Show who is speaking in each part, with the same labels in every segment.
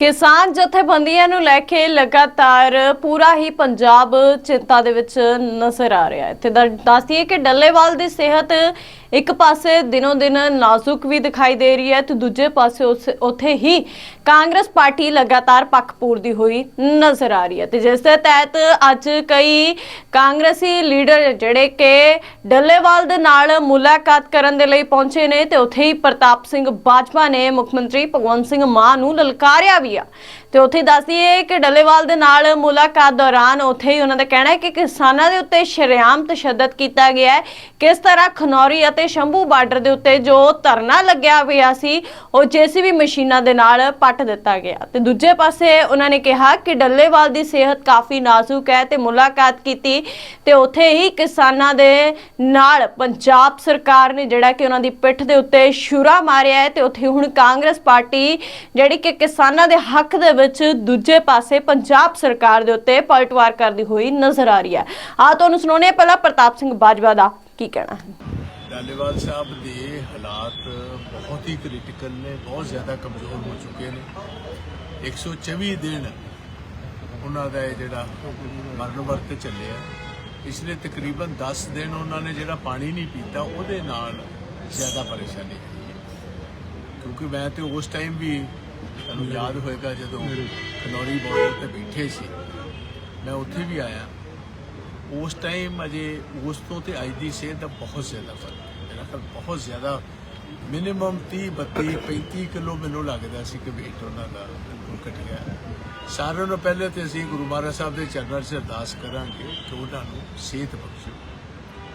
Speaker 1: ਕਿਸਾਨ ਜਥੇਬੰਦੀਆਂ ਨੂੰ ਲੈ ਕੇ ਲਗਾਤਾਰ ਪੂਰਾ ਹੀ ਪੰਜਾਬ ਚਿੰਤਾ ਦੇ ਵਿੱਚ ਨਜ਼ਰ ਆ ਰਿਹਾ ਹੈ। ਤੇ ਹੈ ਕਿ ਡੱਲੇਵਾਲ ਦੀ ਸਿਹਤ ਇੱਕ ਪਾਸੇ ਦਿਨੋਂ ਦਿਨ ਨਾਜ਼ੁਕ ਵੀ ਦਿਖਾਈ ਦੇ ਰਹੀ ਹੈ ਤੇ ਦੂਜੇ ਪਾਸੇ ਉੱਥੇ ਹੀ ਕਾਂਗਰਸ ਪਾਰਟੀ ਲਗਾਤਾਰ ਪੱਖ ਪੂਰਦੀ ਹੋਈ ਨਜ਼ਰ ਆ ਰਹੀ ਹੈ ਤੇ ਜਿਸ ਦੇ ਤਹਿਤ ਅੱਜ ਕਈ ਕਾਂਗਰਸੀ ਲੀਡਰ ਜਿਹੜੇ ਕਿ ਡੱਲੇਵਾਲ ਦੇ ਨਾਲ ਮੁਲਾਕਾਤ ਕਰਨ ਦੇ ਲਈ ਪਹੁੰਚੇ ਨੇ ਤੇ ਉੱਥੇ ਹੀ ਪ੍ਰਤਾਪ ਸਿੰਘ ਬਾਜਵਾ ਨੇ ਮੁੱਖ ਮੰਤਰੀ ਭਗਵੰਤ ਸਿੰਘ ਮਾਨ ਨੂੰ ਲਲਕਾਰਿਆ ਵੀ ਆ। ਤੇ ਉੱਥੇ ਦੱਸਦੀਏ ਕਿ ਡੱਲੇਵਾਲ ਦੇ ਨਾਲ ਮੁਲਾਕਾਤ ਦੌਰਾਨ ਉੱਥੇ ਹੀ ਉਹਨਾਂ ਦਾ ਕਹਿਣਾ ਹੈ ਕਿ ਕਿਸਾਨਾਂ ਦੇ ਉੱਤੇ ਸ਼ਰੇਆਮ ਤਸ਼ੱਦਦ ਕੀਤਾ ਗਿਆ ਹੈ। ਕਿਸ ਤਰ੍ਹਾਂ ਖਨੌਰੀ ਅਤੇ ਸ਼ੰਭੂ ਬਾਰਡਰ ਦੇ ਉੱਤੇ ਜੋ ਧਰਨਾ ਲੱਗਿਆ ਹੋਇਆ ਸੀ, ਉਹ ਜੀਸੀਬੀ ਮਸ਼ੀਨਾਂ ਦੇ ਨਾਲ ਪੱਟ ਦਿੱਤਾ ਗਿਆ। ਤੇ ਦੂਜੇ ਪਾਸੇ ਉਹਨਾਂ ਨੇ ਕਿਹਾ ਕਿ ਡੱਲੇਵਾਲ ਦੀ ਸਿਹਤ ਕਾਫੀ ਨਾਜ਼ੁਕ ਹੈ ਤੇ ਮੁਲਾਕਾਤ ਕੀਤੀ ਤੇ ਉੱਥੇ ਹੀ ਕਿਸਾਨਾਂ ਦੇ ਨਾਲ ਪੰਜਾਬ ਸਰਕਾਰ ਨੇ ਜਿਹੜਾ ਕਿ ਉਹਨਾਂ ਦੀ ਪਿੱਠ ਦੇ ਉੱਤੇ ਸ਼ੂਰਾ ਮਾਰਿਆ ਹੈ ਤੇ ਉੱਥੇ ਹੁਣ ਕਾਂਗਰਸ ਪਾਰਟੀ ਜਿਹੜੀ ਕਿ ਕਿਸਾਨਾਂ ਦੇ ਹੱਕ ਦੇ ਵਿੱਚ ਦੂਜੇ ਪਾਸੇ ਪੰਜਾਬ ਸਰਕਾਰ ਦੇ ਉੱਤੇ ਪਲਟਵਾਰ ਕਰਦੀ ਹੋਈ ਨਜ਼ਰ ਆ ਰਹੀ ਹੈ। ਆ ਤੁਹਾਨੂੰ ਸੁਣਾਉਂਦੇ ਪਹਿਲਾਂ ਪ੍ਰਤਾਪ ਸਿੰਘ ਬਾਜਵਾ ਦਾ ਕੀ ਕਹਿਣਾ ਹੈ?
Speaker 2: ਡਾਲੇਵਾਲ ਸਾਹਿਬ ਦੇ ਹਾਲਾਤ ਬਹੁਤ ਹੀ ਕ੍ਰਿਟੀਕਲ ਨੇ, ਬਹੁਤ ਜ਼ਿਆਦਾ ਕਮਜ਼ੋਰ ਹੋ ਚੁੱਕੇ ਨੇ। 124 ਦਿਨ ਉਹਨਾਂ ਦਾ ਇਹ ਜਿਹੜਾ ਮਰਨ ਵਰਤ ਚੱਲਿਆ। ਪਿਛਲੇ ਤਕਰੀਬਨ 10 ਦਿਨ ਉਹਨਾਂ ਨੇ ਜਿਹੜਾ ਪਾਣੀ ਨਹੀਂ ਪੀਤਾ, ਉਹਦੇ ਨਾਲ ਜ਼ਿਆਦਾ ਪਰੇਸ਼ਾਨੀ ਹੋਈ ਕਿਉਂਕਿ ਮੈਂ ਤੇ ਉਸ ਟਾਈਮ ਵੀ ਤੁਹਾਨੂੰ ਯਾਦ ਹੋਏਗਾ ਜਦੋਂ ਖਨੌਰੀ ਬਾਰਡਰ ਤੇ ਬੈਠੇ ਸੀ। ਮੈਂ ਉੱਥੇ ਵੀ ਆਇਆ। ਉਸ ਟਾਈਮ ਅਜੇ ਉਸ ਤੋਂ ਤੇ ਅੱਜ ਦੀ ਸਿਹਤ ਦਾ ਬਹੁਤ ਜ਼ਿਆਦਾ ਫ਼ਰਕ ਹੈ। ਮੇਰਾ ਖਿਆਲ ਬਹੁਤ ਜ਼ਿਆਦਾ ਮਿਨੀਮਮ 30 32 35 ਕਿਲੋ ਮੈਨੂੰ ਲੱਗਦਾ ਸੀ ਕਿ weight ਉਹਨਾਂ ਦਾ ਬਿਲਕੁਲ ਘਟ ਗਿਆ। ਸਾਰਿਆਂ ਨੂੰ ਪਹਿਲੇ ਤੇ ਅਸੀਂ ਗੁਰੂ ਮਹਾਰਾਜ ਸਾਹਿਬ ਦੇ ਚਰਨਾਂ 'ਚ ਅਰਦਾਸ ਕਰਾਂਗੇ ਕਿ ਉਹਨਾਂ ਨੂੰ ਸਿਹਤ ਬਖਸ਼ੋ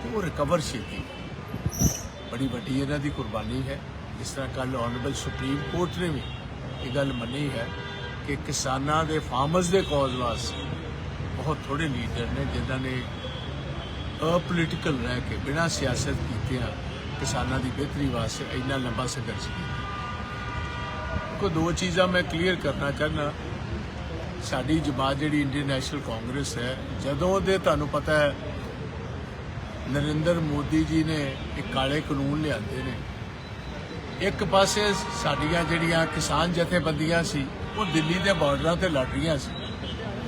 Speaker 2: ਤੇ ਉਹ ਰਿਕਵਰ ਛੇਤੀ ਬੜੀ ਵੱਡੀ ਇਹਨਾਂ ਦੀ ਕੁਰਬਾਨੀ ਹੈ। ਜਿਸ ਤਰ੍ਹਾਂ ਕੱਲ ਆਨਰੇਬਲ ਸੁਪਰੀਮ ਕੋਰਟ ਨੇ ਵੀ ਇਹ ਗੱਲ ਮੰਨੀ ਹੈ ਕਿ ਕਿਸਾਨਾਂ ਦੇ ਫਾਰਮਰਸ ਦੇ ਕਾਜ਼ ਵਾਸਤੇ ਬਹੁਤ ਥੋੜੇ ਲੀਡਰ ਨੇ, ਜਿਨ੍ਹਾਂ ਨੇ ਅਪੋਲੀਟੀਕਲ ਰਹਿ ਕੇ ਬਿਨਾਂ ਸਿਆਸਤ ਕੀਤੇ ਆ ਕਿਸਾਨਾਂ ਦੀ ਬਿਹਤਰੀ ਵਾਸਤੇ ਇੰਨਾ ਲੰਬਾ ਸੰਘਰਸ਼ ਕੀਤਾ। ਕੋ ਦੋ ਚੀਜ਼ਾਂ ਮੈਂ ਕਲੀਅਰ ਕਰਨਾ ਚਾਹਨਾ ਸਾਡੀ ਜਮਾਤ ਜਿਹੜੀ ਇੰਡੀਅਨ ਨੈਸ਼ਨਲ ਕਾਂਗਰਸ ਹੈ, ਜਦੋਂ ਦੇ ਤੁਹਾਨੂੰ ਪਤਾ ਹੈ, ਨਰਿੰਦਰ ਮੋਦੀ ਜੀ ਨੇ ਇਹ ਕਾਲੇ ਕਾਨੂੰਨ ਲਿਆਂਦੇ ਨੇ ਇੱਕ ਪਾਸੇ ਸਾਡੀਆਂ ਜਿਹੜੀਆਂ ਕਿਸਾਨ ਜਥੇਬੰਦੀਆਂ ਸੀ, ਉਹ ਦਿੱਲੀ ਦੇ ਬਾਰਡਰਾਂ ਤੇ ਲੜ ਰਹੀਆਂ ਸੀ।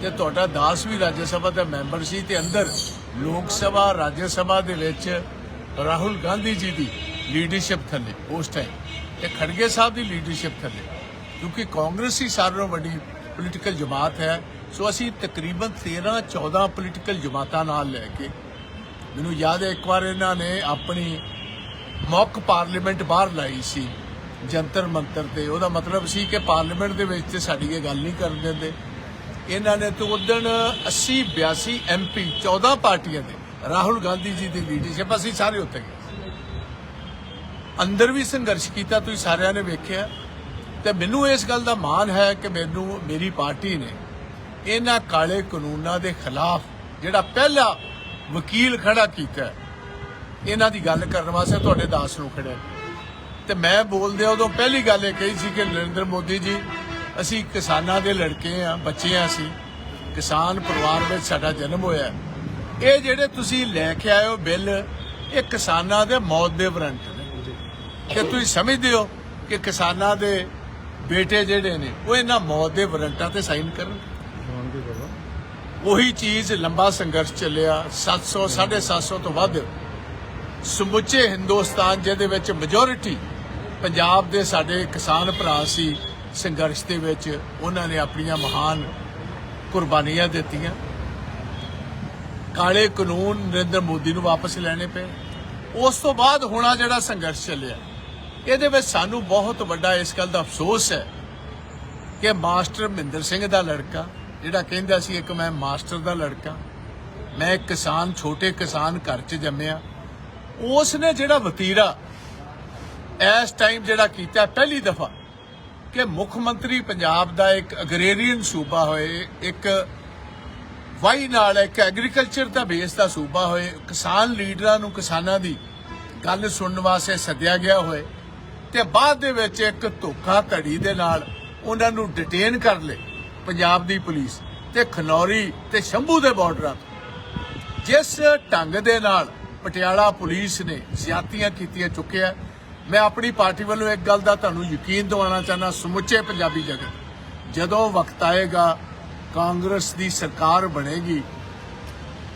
Speaker 2: ਤੇ ਤੁਹਾਡਾ ਦਾਸ ਵੀ ਰਾਜ ਸਭਾ ਦਾ ਮੈਂਬਰ ਸੀ ਤੇ ਅੰਦਰ ਲੋਕ ਸਭਾ, ਰਾਜ ਸਭਾ ਦੇ ਵਿੱਚ ਰਾਹੁਲ ਗਾਂਧੀ ਜੀ ਦੀ ਲੀਡਰਸ਼ਿਪ ਥੱਲੇ, ਉਸ ਟਾਈਮ ਤੇ ਖੜਗੇ ਸਾਹਿਬ ਦੀ ਲੀਡਰਸ਼ਿਪ ਥੱਲੇ, ਕਿਉਂਕਿ ਕਾਂਗਰਸ ਹੀ ਸਾਰਿਆਂ ਨਾਲੋਂ ਵੱਡੀ ਪੋਲੀਟੀਕਲ ਜਮਾਤ ਹੈ। ਸੋ ਅਸੀਂ ਤਕਰੀਬਨ 13 14 ਪੋਲੀਟੀਕਲ ਜਮਾਤਾਂ ਨਾਲ ਲੈ ਕੇ, ਮੈਨੂੰ ਯਾਦ ਹੈ ਇੱਕ ਵਾਰ ਇਹਨਾਂ ਨੇ ਆਪਣੀ ਮੌਕ ਪਾਰਲੀਮੈਂਟ ਬਾਹਰ ਲਾਈ ਸੀ, ਜੰਤਰ ਮੰਤਰ ਤੇ। ਉਹਦਾ ਮਤਲਬ ਸੀ ਕਿ ਪਾਰਲੀਮੈਂਟ ਦੇ ਵਿੱਚ ਤੇ ਸਾਡੀ ਇਹ ਗੱਲ ਨਹੀਂ ਕਰਨ ਦਿੰਦੇ। ਇਹਨਾਂ ਨੇ ਤੇ ਉਦਣ 80 82 ਐਮਪੀ 14 ਪਾਰਟੀਆਂ ਦੇ, ਰਾਹੁਲ ਗਾਂਧੀ ਜੀ ਦੀ ਲੀਡਰਸ਼ਿਪ ਅਸੀਂ ਸਾਰੇ ਉੱਤੇ ਗਏ। ਅੰਦਰ ਵੀ ਸੰਘਰਸ਼ ਕੀਤਾ, ਤੁਸੀਂ ਸਾਰਿਆਂ ਨੇ ਵੇਖਿਆ। ਤੇ ਮੈਨੂੰ ਇਸ ਗੱਲ ਦਾ ਮਾਣ ਹੈ ਕਿ ਮੈਨੂੰ, ਮੇਰੀ ਪਾਰਟੀ ਨੇ ਇਹਨਾਂ ਕਾਲੇ ਕਾਨੂੰਨਾਂ ਦੇ ਖਿਲਾਫ ਜਿਹੜਾ ਪਹਿਲਾ ਵਕੀਲ ਖੜਾ ਕੀਤਾ ਇਹਨਾਂ ਦੀ ਗੱਲ ਕਰਨ ਵਾਸਤੇ ਤੁਹਾਡੇ ਦਾਸ ਨੂੰ ਖੜਿਆ ਤੇ ਮੈਂ ਬੋਲਦੇ ਉਦੋਂ ਪਹਿਲੀ ਗੱਲ ਇਹ ਕਹੀ ਸੀ ਕਿ ਨਰਿੰਦਰ ਮੋਦੀ ਜੀ ਅਸੀਂ ਕਿਸਾਨਾਂ ਦੇ ਲੜਕੇ ਆ ਬੱਚੇ ਆ ਅਸੀਂ। ਕਿਸਾਨ ਪਰਿਵਾਰ ਵਿੱਚ ਸਾਡਾ ਜਨਮ ਹੋਇਆ। ਇਹ ਜਿਹੜੇ ਤੁਸੀਂ ਲੈ ਕੇ ਆਏ ਹੋ ਬਿੱਲ ਇਹ ਕਿਸਾਨਾਂ ਦੇ ਮੌਤ ਦੇ ਵਾਰੰਟ ਨੇ। ਕਿ ਤੁਸੀਂ ਸਮਝਦੇ ਹੋ ਕਿ ਕਿਸਾਨਾਂ ਦੇ ਬੇਟੇ ਜਿਹੜੇ ਨੇ ਉਹ ਇਹਨਾਂ ਮੌਤ ਦੇ ਵਾਰੰਟਾਂ ਤੇ ਸਾਈਨ ਕਰਨ? ਉਹੀ ਚੀਜ਼ ਲੰਬਾ ਸੰਘਰਸ਼ ਚੱਲਿਆ 700 750 ਤੋਂ ਵੱਧ। ਸਮੁੱਚੇ ਹਿੰਦੁਸਤਾਨ, ਜਿਹਦੇ ਵਿੱਚ ਮੈਜੋਰਿਟੀ ਪੰਜਾਬ ਦੇ ਸਾਡੇ ਕਿਸਾਨ ਭਰਾ ਸੀ, ਸੰਘਰਸ਼ ਦੇ ਵਿੱਚ ਉਹਨਾਂ ਨੇ ਆਪਣੀਆਂ ਮਹਾਨ ਕੁਰਬਾਨੀਆਂ ਦਿੱਤੀਆਂ। ਕਾਲੇ ਕਾਨੂੰਨ ਨਰਿੰਦਰ ਮੋਦੀ ਨੂੰ ਵਾਪਸ ਲੈਣੇ ਪਏ। ਉਸ ਤੋਂ ਬਾਅਦ ਹੋਣਾ ਜਿਹੜਾ ਸੰਘਰਸ਼ ਚੱਲਿਆ, ਇਹਦੇ ਵਿੱਚ ਸਾਨੂੰ ਬਹੁਤ ਵੱਡਾ ਇਸ ਗੱਲ ਦਾ ਅਫਸੋਸ ਹੈ ਕਿ ਮਾਸਟਰ ਮਹਿੰਦਰ ਸਿੰਘ ਦਾ ਲੜਕਾ, ਜਿਹੜਾ ਕਹਿੰਦਾ ਸੀ ਇੱਕ ਮੈਂ ਮਾਸਟਰ ਦਾ ਲੜਕਾ, ਮੈਂ ਕਿਸਾਨ, ਛੋਟੇ ਕਿਸਾਨ ਘਰ 'ਚ ਜੰਮਿਆ ਉਸ ਨੇ ਜਿਹੜਾ ਵਤੀਰਾ ਇਸ ਟਾਈਮ ਜਿਹੜਾ ਕੀਤਾ ਪਹਿਲੀ ਦਫਾ ਕਿ ਮੁੱਖ ਮੰਤਰੀ ਪੰਜਾਬ ਦਾ ਇੱਕ ਅਗਰੇਰੀਅਨ ਸੂਬਾ ਹੋਏ, ਇੱਕ ਵਾਈ ਨਾਲ ਇੱਕ ਐਗਰੀਕਲਚਰ ਦਾ ਬੇਸ ਦਾ ਸੂਬਾ ਹੋਏ, ਕਿਸਾਨ ਲੀਡਰਾਂ ਨੂੰ ਕਿਸਾਨਾਂ ਦੀ ਗੱਲ ਸੁਣਨ ਵਾਸਤੇ ਸੱਦਿਆ ਗਿਆ ਹੋਏ ਤੇ ਬਾਅਦ ਦੇ ਵਿੱਚ ਇੱਕ ਧੋਖਾ ਧੜੀ ਦੇ ਨਾਲ ਉਹਨਾਂ ਨੂੰ ਡਿਟੇਨ ਕਰ ਲੇ ਪੰਜਾਬ ਦੀ ਪੁਲਿਸ ਤੇ ਖਨੌਰੀ ਤੇ ਸ਼ੰਭੂ ਦੇ ਬਾਰਡਰਾਂ ਤੋਂ ਜਿਸ ਢੰਗ ਦੇ ਨਾਲ ਪਟਿਆਲਾ ਪੁਲਿਸ ਨੇ ਜ਼ਿਆਤੀਆਂ ਕੀਤੀਆਂ ਚੁੱਕਿਆ। ਮੈਂ ਆਪਣੀ ਪਾਰਟੀ ਵੱਲੋਂ ਇੱਕ ਗੱਲ ਦਾ ਤੁਹਾਨੂੰ ਯਕੀਨ ਦਿਵਾਉਣਾ ਚਾਹੁੰਦਾ, ਸਮੁੱਚੇ ਪੰਜਾਬੀ ਜਗਤ। ਜਦੋਂ ਵਕਤ ਆਏਗਾ, ਕਾਂਗਰਸ ਦੀ ਸਰਕਾਰ ਬਣੇਗੀ।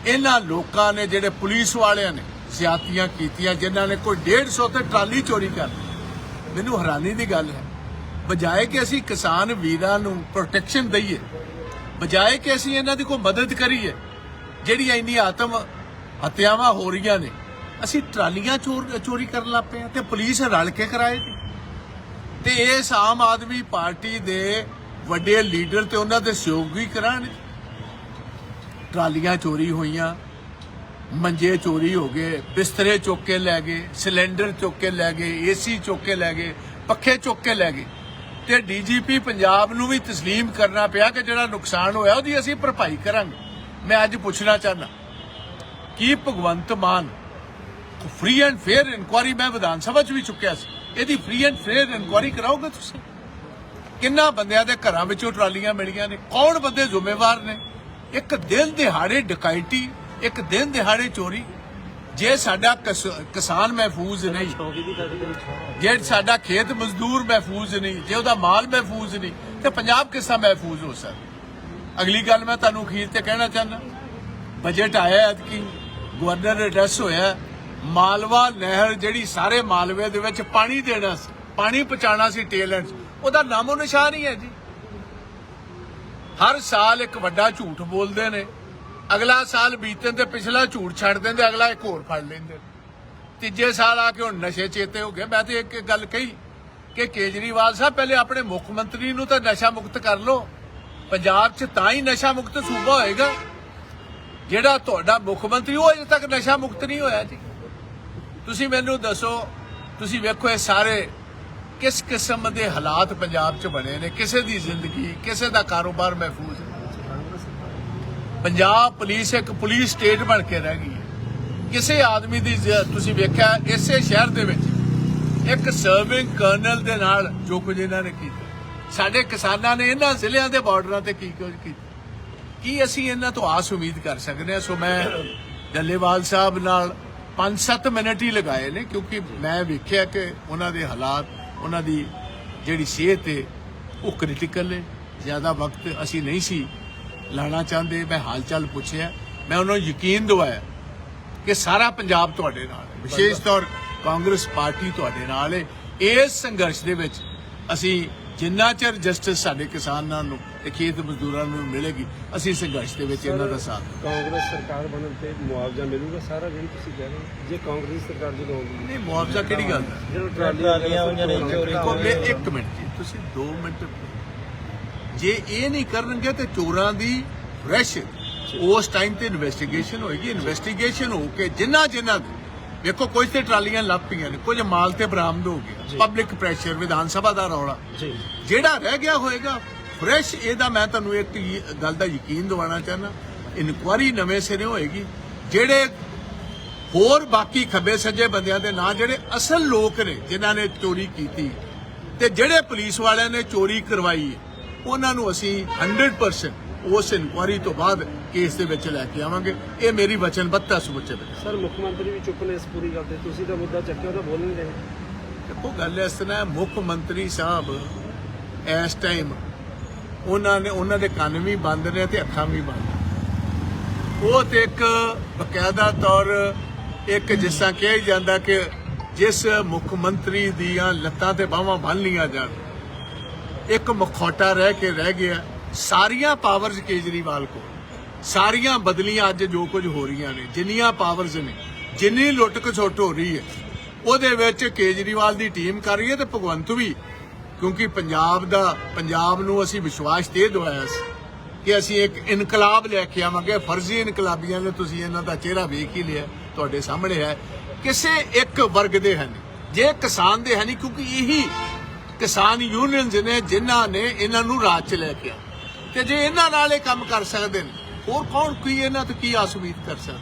Speaker 2: ਇਹਨਾਂ ਲੋਕਾਂ ਨੇ ਜਿਹੜੇ ਪੁਲਿਸ ਵਾਲਿਆਂ ਨੇ ਜ਼ਿਆਤੀਆਂ ਕੀਤੀਆਂ, ਜਿਨ੍ਹਾਂ ਨੇ ਕੋਈ 150 ਤੇ ਟਰਾਲੀ ਚੋਰੀ ਕਰ ਲਈ। ਮੈਨੂੰ ਹੈਰਾਨੀ ਦੀ ਗੱਲ ਹੈ, ਬਜਾਏ ਕਿ ਅਸੀਂ ਕਿਸਾਨ ਵੀਰਾਂ ਨੂੰ ਪ੍ਰੋਟੈਕਸ਼ਨ ਦਈਏ, ਬਜਾਏ ਕਿ ਅਸੀਂ ਇਹਨਾਂ ਦੀ ਕੋਈ ਮਦਦ ਕਰੀਏ ਜਿਹੜੀ ਇੰਨੀ ਆਤਮ ਹੱਤਿਆਵਾਂ ਹੋ ਰਹੀਆਂ ਨੇ। ਅਸੀਂ ਟਰਾਲੀਆਂ ਚੋਰ ਚੋਰੀ ਕਰਨ ਲੱਗ ਪਏ ਤੇ ਪੁਲਿਸ ਰਲ ਕੇ ਕਰਾਏ ਜੀ ਤੇ ਇਸ ਆਮ ਆਦਮੀ ਪਾਰਟੀ ਦੇ ਵੱਡੇ ਲੀਡਰ ਤੇ ਉਹਨਾਂ ਦੇ ਸਹਿਯੋਗੀ ਕਰਾਣ ਟਰਾਲੀਆਂ ਚੋਰੀ ਹੋਈਆਂ, ਮੰਜੇ ਚੋਰੀ ਹੋ ਗਏ, ਬਿਸਤਰੇ ਚੁੱਕ ਕੇ ਲੈ ਗਏ, ਸਿਲੰਡਰ ਚੁੱਕ ਕੇ ਲੈ ਗਏ ਏਸੀ ਚੁੱਕ ਕੇ ਲੈ ਗਏ, ਪੱਖੇ ਚੁੱਕ ਕੇ ਲੈ ਗਏ। ਤੇ ਡੀਜੀਪੀ ਪੰਜਾਬ ਨੂੰ ਵੀ ਤਸਲੀਮ ਕਰਨਾ ਪਿਆ ਕਿ ਜਿਹੜਾ ਨੁਕਸਾਨ ਹੋਇਆ ਉਹਦੀ ਅਸੀਂ ਭਰਪਾਈ ਕਰਾਂਗੇ। ਮੈਂ ਅੱਜ ਪੁੱਛਣਾ ਚਾਹਨਾ ਕੀ Bhagwant Mann? Free and fair inquiry ਮੈਂ ਵਿਧਾਨ ਸਭਾ 'ਚ ਵੀ ਚੁੱਕਿਆ ਸੀ। ਇਹਦੀ ਫ੍ਰੀ ਐਂਡ ਫੇਅਰ ਇਨਕੁਆਰੀ ਕਰਾਓਗੇ ਤੁਸੀਂ? ਕਿੰਨਾ ਬੰਦਿਆਂ ਦੇ ਘਰਾਂ ਵਿੱਚੋਂ ਟਰਾਲੀਆਂ ਮਿਲੀਆਂ ਨੇ? ਕੌਣ ਬੰਦੇ ਜ਼ਿੰਮੇਵਾਰ ਨੇ? ਇੱਕ ਦਿਨ ਦਿਹਾੜੇ ਡਕੈਤੀ, ਇੱਕ ਦਿਨ ਦਿਹਾੜੇ ਚੋਰੀ। ਜੇ ਸਾਡਾ ਕਿਸਾਨ ਮਹਿਫੂਜ਼ ਨਹੀਂ, ਜੇ ਸਾਡਾ ਖੇਤ ਮਜ਼ਦੂਰ ਮਹਿਫੂਜ਼ ਨਹੀਂ, ਜੇ ਉਹਦਾ ਮਾਲ ਮਹਿਫੂਜ਼ ਨਹੀਂ, ਤੇ ਪੰਜਾਬ ਕਿਸ ਤਰ੍ਹਾਂ ਮਹਿਫੂਜ਼ ਹੋ ਸਕਦਾ? ਅਗਲੀ ਗੱਲ ਮੈਂ ਤੁਹਾਨੂੰ ਅਖੀਰ ਤੇ ਕਹਿਣਾ ਚਾਹੁੰਦਾ। ਬਜਟ ਆਇਆ ਐਤਕੀ। ਗਵਰਨਰ ਐਡਰੈਸ ਹੋਇਆ, ਮਾਲਵਾ ਨਹਿਰ ਜਿਹੜੀ ਸਾਰੇ ਮਾਲਵੇ ਦੇ ਵਿੱਚ ਪਾਣੀ ਦੇਣਾ ਸੀ, ਪਾਣੀ ਪਹੁੰਚਾਉਣਾ ਸੀ ਟੇਲੈਂਟ ਉਹਦਾ ਨਾਮੋ ਨਿਸ਼ਾਨ ਹੀ ਹੈ ਜੀ। ਹਰ ਸਾਲ ਇੱਕ ਵੱਡਾ ਝੂਠ ਬੋਲਦੇ ਨੇ। ਅਗਲਾ ਸਾਲ ਬੀਤਣ ਤੇ ਪਿਛਲਾ ਝੂਠ ਛੱਡ ਦਿੰਦੇ, ਅਗਲਾ ਇੱਕ ਹੋਰ ਫੜ ਲੈਂਦੇ ਤੀਜੇ ਸਾਲ ਆ ਕੇ ਹੁਣ ਨਸ਼ੇ ਚੇਤੇ ਹੋ ਗਏ। ਮੈਂ ਤੇ ਇੱਕ ਗੱਲ ਕਹੀ ਕਿ ਕੇਜਰੀਵਾਲ ਸਾਹਿਬ, ਪਹਿਲੇ ਆਪਣੇ ਮੁੱਖ ਮੰਤਰੀ ਨੂੰ ਤਾਂ ਨਸ਼ਾ ਮੁਕਤ ਕਰ ਲਓ। ਪੰਜਾਬ 'ਚ ਤਾਂ ਹੀ ਨਸ਼ਾ ਮੁਕਤ ਸੂਬਾ ਹੋਏਗਾ। ਜਿਹੜਾ ਤੁਹਾਡਾ ਮੁੱਖ ਮੰਤਰੀ, ਉਹ ਅਜੇ ਤੱਕ ਨਸ਼ਾ ਮੁਕਤ ਨਹੀਂ ਹੋਇਆ ਜੀ। ਤੁਸੀਂ ਮੈਨੂੰ ਦੱਸੋ, ਤੁਸੀਂ ਵੇਖੋ ਇਹ ਸਾਰੇ ਕਿਸ ਕਿਸਮ ਦੇ ਹਾਲਾਤ ਪੰਜਾਬ 'ਚ ਬਣੇ ਨੇ, ਕਿਸੇ ਦੀ ਜ਼ਿੰਦਗੀ, ਕਿਸੇ ਦਾ ਕਾਰੋਬਾਰ ਮਹਿਫੂਜ਼ ਪੰਜਾਬ ਪੁਲਿਸ ਇੱਕ ਪੁਲਿਸ ਸਟੇਟ ਬਣ ਕੇ ਰਹਿ ਗਈ ਹੈ। ਕਿਸੇ ਆਦਮੀ ਦੀ ਜ- ਤੁਸੀਂ ਵੇਖਿਆ, ਇਸੇ ਸ਼ਹਿਰ ਦੇ ਵਿੱਚ ਇੱਕ ਸਰਵਿੰਗ ਕਰਨਲ ਦੇ ਨਾਲ ਜੋ ਕੁਝ ਇਹਨਾਂ ਨੇ ਕੀਤਾ। ਸਾਡੇ ਕਿਸਾਨਾਂ ਨੇ ਇਹਨਾਂ ਜ਼ਿਲ੍ਹਿਆਂ ਦੇ ਬਾਰਡਰਾਂ ਤੇ ਕੀ ਕੁਝ ਕੀਤਾ। ਕੀ ਅਸੀਂ ਇਹਨਾਂ ਤੋਂ ਆਸ ਉਮੀਦ ਕਰ ਸਕਦੇ ਹਾਂ? ਸੋ ਮੈਂ ਡੱਲੇਵਾਲ ਸਾਹਿਬ ਨਾਲ 5-7 ਮਿੰਟ ਹੀ ਲਗਾਏ ਨੇ, ਕਿਉਂਕਿ ਮੈਂ ਵੇਖਿਆ ਕਿ ਉਹਨਾਂ ਦੇ ਹਾਲਾਤ, ਉਹਨਾਂ ਦੀ ਜਿਹੜੀ ਸਿਹਤ ਹੈ, ਉਹ ਕ੍ਰਿਟੀਕਲ ਹੈ। ਜ਼ਿਆਦਾ ਵਕਤ ਅਸੀਂ ਨਹੀਂ ਸੀ ਲਾਣਾ ਚਾਹੁੰਦੇ। ਮੈਂ ਹਾਲ ਚਾਲ ਪੁੱਛਿਆ। ਮੈਂ ਉਹਨਾਂ ਨੂੰ ਯਕੀਨ ਦਿਵਾਇਆ ਕਿ ਸਾਰਾ ਪੰਜਾਬ ਤੁਹਾਡੇ ਨਾਲ ਹੈ। ਵਿਸ਼ੇਸ਼ ਤੌਰ ਕਾਂਗਰਸ ਪਾਰਟੀ ਤੁਹਾਡੇ ਨਾਲ ਹੈ। ਇਸ ਸੰਘਰਸ਼ ਦੇ ਵਿੱਚ ਅਸੀਂ ਜਿੰਨਾ ਚਿਰ ਜਸਟਿਸ ਸਾਡੇ ਕਿਸਾਨਾਂ ਨੂੰ ਤੇ ਖੇਤ ਮਜ਼ਦੂਰਾਂ ਨੂੰ ਮਿਲੇਗੀ ਅਸੀਂ ਸੰਘਰਸ਼ ਦੇ ਵਿੱਚ ਇਹਨਾਂ ਦਾ ਸਾਥ।
Speaker 3: ਕਾਂਗਰਸ ਸਰਕਾਰ ਬਣਨ ਤੇ ਮੁਆਵਜ਼ਾ ਮਿਲੂਗਾ? ਸਾਰਾ ਜਿਹੜੀ ਤੁਸੀਂ ਕਹਿ ਰਹੇ ਹੋ ਜੇ ਕਾਂਗਰਸ ਸਰਕਾਰ ਜਦੋਂ ਆਉਂਦੀ
Speaker 2: ਨਹੀਂ ਮੁਆਵਜ਼ਾ ਕਿਹੜੀ ਗੱਲ ਦਾ
Speaker 3: ਜਦੋਂ
Speaker 4: ਟਰਾਲੀਆਂ ਹੋਈਆਂ ਨੇ ਚੋਰੀ
Speaker 2: ਦੇਖੋ ਮੈਂ ਇੱਕ ਮਿੰਟ ਜੀ ਤੁਸੀਂ 2 ਮਿੰਟ। ਜੇ ਇਹ ਨਹੀਂ ਕਰਨਗੇ ਤੇ ਚੋਰਾਂ ਦੀ ਫਰੈਸ਼ ਉਸ ਟਾਈਮ ਤੇ ਇਨਵੈਸਟੀਗੇਸ਼ਨ ਹੋਏਗੀ। ਇਨਵੈਸਟੀਗੇਸ਼ਨ ਹੋ ਕੇ ਜਿੰਨਾ ਜਿੰਨਾ ਦੇ ਵੇਖੋ ਕੁਝ ਤੇ ਟਰਾਲੀਆਂ ਲੱਭ ਪਈਆਂ ਨੇ ਕੁਝ ਮਾਲ ਤੇ ਬਰਾਮਦ ਹੋ ਗਿਆ ਪਬਲਿਕ ਪ੍ਰੈਸ਼ਰ ਵਿਧਾਨ ਸਭਾ ਦਾ ਰੌਲਾ। ਜਿਹੜਾ ਰਹਿ ਗਿਆ ਹੋਏਗਾ ਫਰੈਸ਼ ਇਹਦਾ ਮੈਂ ਤੁਹਾਨੂੰ ਇੱਕ ਗੱਲ ਦਾ ਯਕੀਨ ਦਿਵਾਉਣਾ ਚਾਹੁੰਦਾ। ਇਨਕੁਆਰੀ ਨਵੇਂ ਸਿਰੇ ਹੋਏਗੀ। ਜਿਹੜੇ ਹੋਰ ਬਾਕੀ ਖੱਬੇ ਸੱਜੇ ਬੰਦਿਆਂ ਦੇ ਨਾਂ ਜਿਹੜੇ ਅਸਲ ਲੋਕ ਨੇ ਜਿਨ੍ਹਾਂ ਨੇ ਚੋਰੀ ਕੀਤੀ ਤੇ ਜਿਹੜੇ ਪੁਲਿਸ ਵਾਲਿਆਂ ਨੇ ਚੋਰੀ ਕਰਵਾਈ ਉਹਨਾਂ ਨੂੰ ਅਸੀਂ 100% ਉਸ ਇਨਕੁਆਰੀ ਤੋਂ ਬਾਅਦ ਕੇਸ ਦੇ ਵਿੱਚ ਲੈ ਕੇ ਆਵਾਂਗੇ। ਇਹ ਮੇਰੀ ਵਚਨਬੱਧਤਾ ਸਮੁੱਚੇ ਵਿੱਚ।
Speaker 3: ਸਰ ਮੁੱਖ ਮੰਤਰੀ ਵੀ ਚੁੱਪ ਨੇ ਇਸ ਪੂਰੀ ਗੱਲ ਤੇ। ਤੁਸੀਂ ਤਾਂ ਮੁੱਦਾ ਚੱਕਿਆ ਉਹਦਾ ਬੋਲ ਨਹੀਂ ਰਹੇ।
Speaker 2: ਦੇਖੋ ਗੱਲ ਇਸ ਤਰ੍ਹਾਂ ਮੁੱਖ ਮੰਤਰੀ ਸਾਹਿਬ ਇਸ ਟਾਈਮ ਉਹਨਾਂ ਨੇ ਉਹਨਾਂ ਦੇ ਕੰਨ ਵੀ ਬੰਦ ਨੇ ਤੇ ਅੱਖਾਂ ਵੀ ਬੰਦ ਉਹ ਤੇ ਇੱਕ ਬਕਾਇਦਾ ਤੌਰ ਇੱਕ ਜਿਸ ਤਰ੍ਹਾਂ ਕਿਹਾ ਜਾਂਦਾ ਕਿ ਜਿਸ ਮੁੱਖ ਮੰਤਰੀ ਦੀਆਂ ਲੱਤਾਂ ਤੇ ਬਾਹਾਂ ਬੰਨ ਲੀਆਂ ਜਾਣ ਇੱਕ ਮਖੌਟਾ ਰਹਿ ਕੇ ਰਹਿ ਗਿਆ। ਸਾਰੀਆਂ ਪਾਵਰਸ ਕੇਜਰੀਵਾਲ ਕੋ ਸਾਰੀਆਂ ਬਦਲੀਆਂ ਅੱਜ ਜੋ ਕੁਝ ਹੋ ਰਹੀਆਂ ਨੇ, ਜਿੰਨੀਆਂ ਪਾਵਰਸ ਨੇ, ਜਿੰਨੀ ਲੁੱਟ ਖਸੁੱਟ ਹੋ ਰਹੀ ਹੈ, ਉਹਦੇ ਵਿੱਚ ਕੇਜਰੀਵਾਲ ਦੀ ਟੀਮ ਕਰ ਰਹੀ ਹੈ ਤੇ ਭਗਵੰਤ ਵੀ, ਕਿਉਂਕਿ ਪੰਜਾਬ ਦਾ, ਪੰਜਾਬ ਨੂੰ ਅਸੀਂ ਵਿਸ਼ਵਾਸ ਤੇ ਦਵਾਇਆ ਸੀ ਕਿ ਅਸੀਂ ਇੱਕ ਇਨਕਲਾਬ ਲੈ ਕੇ ਆਵਾਂਗੇ, ਫਰਜ਼ੀ ਇਨਕਲਾਬੀਆਂ ਨੇ, ਤੁਸੀਂ ਇਹਨਾਂ ਦਾ ਚਿਹਰਾ ਵੇਖ ਹੀ ਲਿਆ, ਤੁਹਾਡੇ ਸਾਹਮਣੇ ਹੈ। ਕਿਸੇ ਇੱਕ ਵਰਗ ਦੇ ਹਨ ਜੇ ਕਿਸਾਨ ਦੇ ਹਨ ਕਿਉਂਕਿ ਇਹੀ ਕਿਸਾਨ ਯੂਨੀਅਨਸ ਨੇ, ਜਿਨ੍ਹਾਂ ਨੇ ਇਹਨਾਂ ਨੂੰ ਰਾਜ 'ਚ ਲੈ ਕੇ ਆ ਤੇ ਜੇ ਇਹਨਾਂ ਨਾਲ ਇਹ ਕੰਮ ਕਰ ਸਕਦੇ ਨੇ, ਹੋਰ ਕੌਣ ਕੀ ਇਹਨਾਂ ਤੋਂ ਕੀ ਆਸ ਉਮੀਦ ਕਰ ਸਕਦਾ?